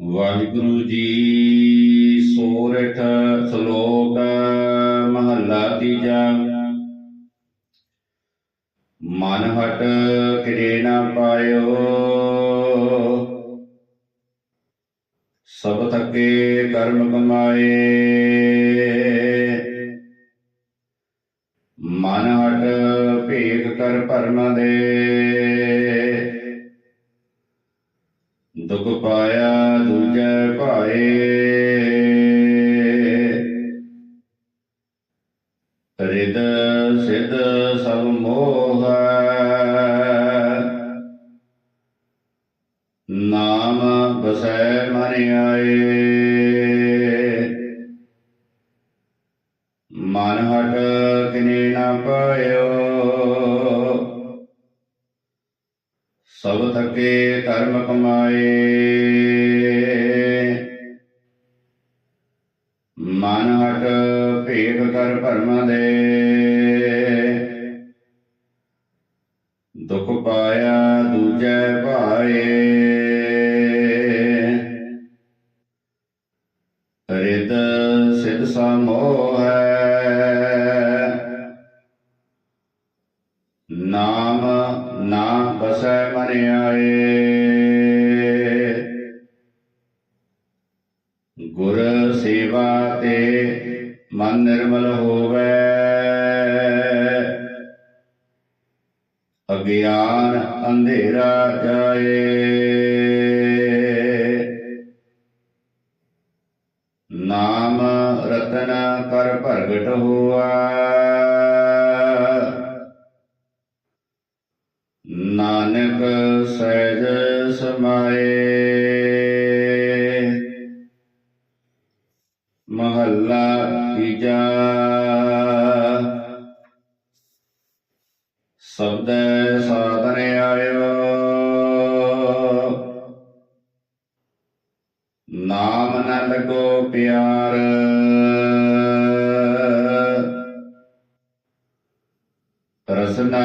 ਵਾਹਿਗੁਰੂ ਜੀ ਸੋਰਠ ਸ਼ਲੋਕ ਮਹੱਲਾ ਤੀਜਾ। ਮਨ ਹਟ ਕਿਰੇ ਨਾ ਪਾਇਓ। ਸਭ ਥਕੇ ਕਰਮ ਕਮਾਏ। ਮਨ ਹਟ ਭੇਖ ਕਰ ਭਰਮ ਦੇ ਦੁਖ ਪਾਇਆ ਦੂਜੈ ਰਿਦ ਸਿਧ ਸਭ ਮੋਹ ਨਾਮ ਬਸੈ ਮਨ ਆਏ। ਮਨ ਹਟ ਕਿਨੇ ਨਾ ਪਾਇਓ। ਸਭ ਥਕੇ ਕਰਮ ਕਮਾਏ। ਭੇਖ ਕਰ ਭਰਮ ਦੇ। ਦੁਖ ਪਾਇਆ ਦੂਜੈ ਭਾਏ। ਰਿਦ ਸਿਧ ਸਮੋਹ। ਨਾਮ ਨਾ ਬਸੈ ਮਨ ਆਏ। ਗੁਰ ਸੇਵਾ ਤੇ ਮਨ ਨਿਰਮਲ ਹੋਵੇ। ਅਗਿਆਨ ਅੰਧੇਰਾ ਜਾਏ। ਨਾਮ ਰਤਨ ਕਰ ਪ੍ਰਗਟ ਹੋਆ। ਨਾਨਕ ਸਹਿਜ ਸਮਾਏ। ਸਬਦ ਸਾਧਨ ਆਇਓ। ਨਾਮ ਨ ਲਗੋ ਪਿਆਰ। ਰਸਨਾ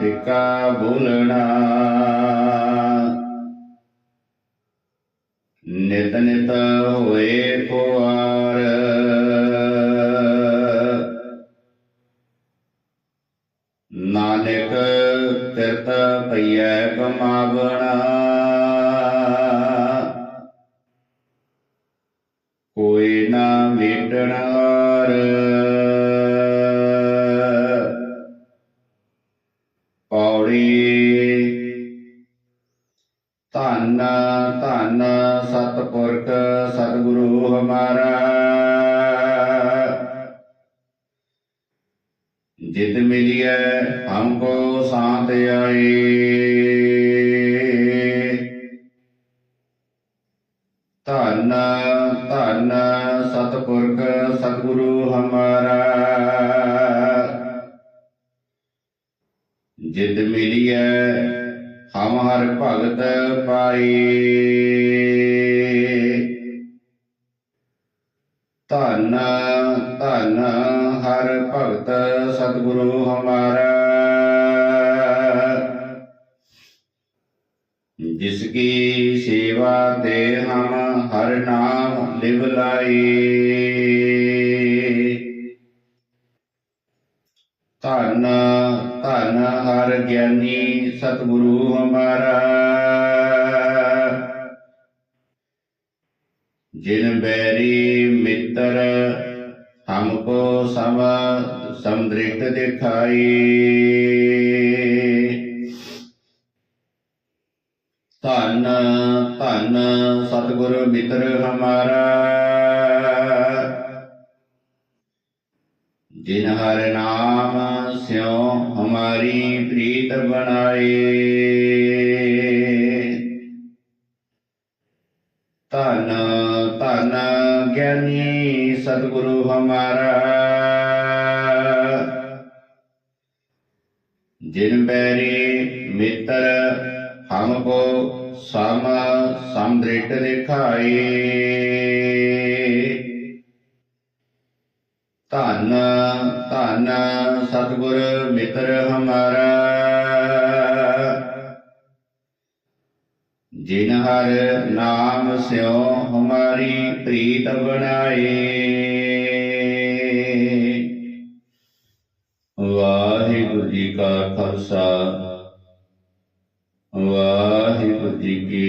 ਫਿਕਾ ਬੋਲਣਾ। ਨਾਨਕ ਤਿਰਤ ਪਈਐ ਕਮਾਵਣਾ ਕੋਈ ਨਾ ਮੇਟਣਾਰ ਪੌੜੀ ਧੰਨ ਧੰਨ ਸਤਿਪੁਰਖ ਸਤਿਗੁਰੂ ਹਮਾਰਾ। ਜਿਤ ਮਿਲਿਐ ਹਮਕੋ ਸਾਥ ਆਈ ਧੰਨ ਧੰਨ ਸਤਿਪੁਰਖ ਸਤਿਗੁਰੂ ਹਮਾਰਾ। ਜਿਤ ਮਿਲਿਐ ਹਮ ਹਰ ਭਗਤ ਪਾਈ ਧੰਨ ਧੰਨ ਹਰ ਭਗਤ ਸਤਿਗੁਰੂ ਹਮਾਰਾ। ਜਿਸ ਕੀ ਸੇਵਾ ਤੇ ਹਮ ਹਰ ਨਾਮ ਲਿਵ ਲਾਈ। ਧੰਨ ਧੰਨ ਹਰ ਗਿਆਨੀ ਸਤਿਗੁਰੂ ਹਮਾਰਾ। ਜਿਨ ਬੈਰੀ ਮਿੱਤਰ ਹਮਕੋ ਸਮ ਸਮਦ੍ਰਿਸ਼ਟ ਦਿਖਾਈ। ਧੰਨ ਧੰਨ ਸਤਿਗੁਰ ਮਿੱਤਰ ਹਮਾਰਾ। ਜਿਨ ਹਰ ਨਾਮ, ਸਿਉ ਹਮਾਰੀ ਪ੍ਰੀਤ ਬਣਾਏ। ਧੰਨ ਧੰਨ ਗਿਆਨੀ ਸਤਿਗੁਰੂ ਹਮਾਰਾ। ਜਿਨ ਬੈਰੀ ਮਿੱਤਰ ਹਮਕੋ ਸਮ ਸਮਦ੍ਰਿਟ ਦਿਖਾਈ ਧੰਨ ਧੰਨ ਸਤਿਗੁਰ ਮਿੱਤਰ ਹਮਾਰਾ। ਜਿਨ ਹਰ ਨਾਮ ਸਿਓ ਹਮਾਰੀ ਪ੍ਰੀਤ ਬਣਾਏ। ਵਾਹਿਗੁਰੂ ਜੀ ਕਾ ਖਾਲਸਾ। ਵਾਹਿਗੁਰੂ ਜੀ ਕੀ